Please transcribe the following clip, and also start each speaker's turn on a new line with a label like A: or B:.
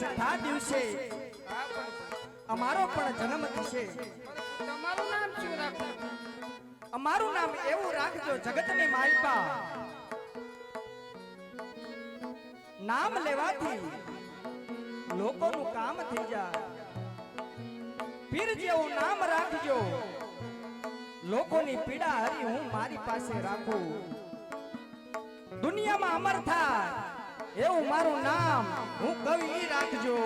A: છઠ્ઠા દિવસે અમારો પણ જન્મ થશે.
B: તમારું નામ શું રાખવું
A: અમારું નામ એવું રાખજો જગતની માલપા. નામ લેવાથી લોકોનું કામ થઈ જાય. પીર જેવું નામ રાખજો. લોકોની પીડા હરી હું મારી પાસે રાખું. દુનિયામાં અમર થાય. એવું મારું નામ. હું કવિ રાખજો.